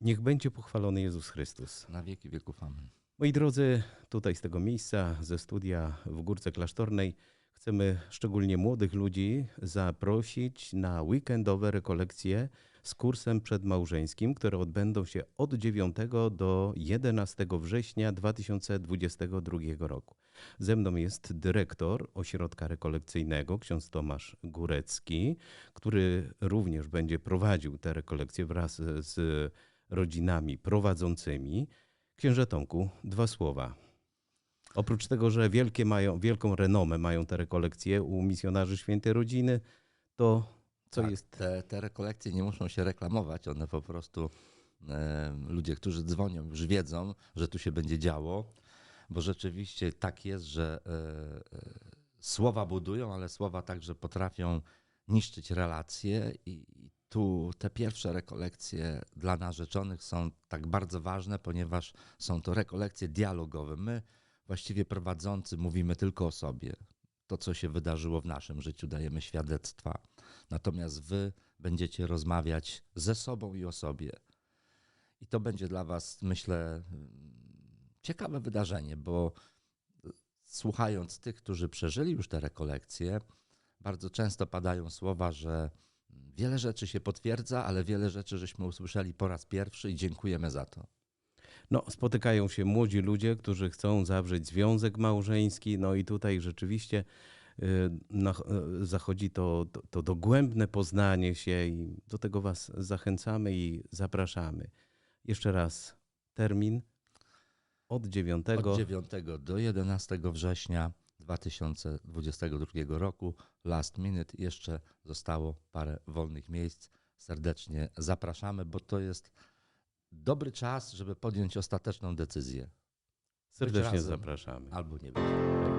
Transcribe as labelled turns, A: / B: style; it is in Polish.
A: Niech będzie pochwalony Jezus Chrystus.
B: Na wieki wieków. Amen.
A: Moi drodzy, tutaj z tego miejsca, ze studia w Górce Klasztornej, chcemy szczególnie młodych ludzi zaprosić na weekendowe rekolekcje z kursem przedmałżeńskim, które odbędą się od 9 do 11 września 2022 roku. Ze mną jest dyrektor ośrodka rekolekcyjnego, ksiądz Tomasz Górecki, który również będzie prowadził te rekolekcje wraz z rodzinami prowadzącymi. Księże Tomku, dwa słowa. Oprócz tego, że wielkie mają, wielką renomę mają te rekolekcje u misjonarzy świętej rodziny, to co
B: tak,
A: jest.
B: Te, te rekolekcje nie muszą się reklamować, one po prostu e, ludzie, którzy dzwonią, już wiedzą, że tu się będzie działo, bo rzeczywiście tak jest, że e, e, słowa budują, ale słowa także potrafią niszczyć relacje i, i tu te pierwsze rekolekcje dla narzeczonych są tak bardzo ważne, ponieważ są to rekolekcje dialogowe. My, właściwie prowadzący, mówimy tylko o sobie. To, co się wydarzyło w naszym życiu, dajemy świadectwa. Natomiast wy będziecie rozmawiać ze sobą i o sobie. I to będzie dla was, myślę, ciekawe wydarzenie, bo słuchając tych, którzy przeżyli już te rekolekcje, bardzo często padają słowa, że wiele rzeczy się potwierdza, ale wiele rzeczy żeśmy usłyszeli po raz pierwszy i dziękujemy za to.
A: No, spotykają się młodzi ludzie, którzy chcą zawrzeć związek małżeński, no i tutaj rzeczywiście y, y, zachodzi to, to, to dogłębne poznanie się i do tego Was zachęcamy i zapraszamy. Jeszcze raz termin od 9.
B: Od 9 do 11 września 2022 roku. Last minute jeszcze zostało parę wolnych miejsc. Serdecznie zapraszamy, bo to jest dobry czas, żeby podjąć ostateczną decyzję.
A: Serdecznie zapraszamy.
B: Albo nie być.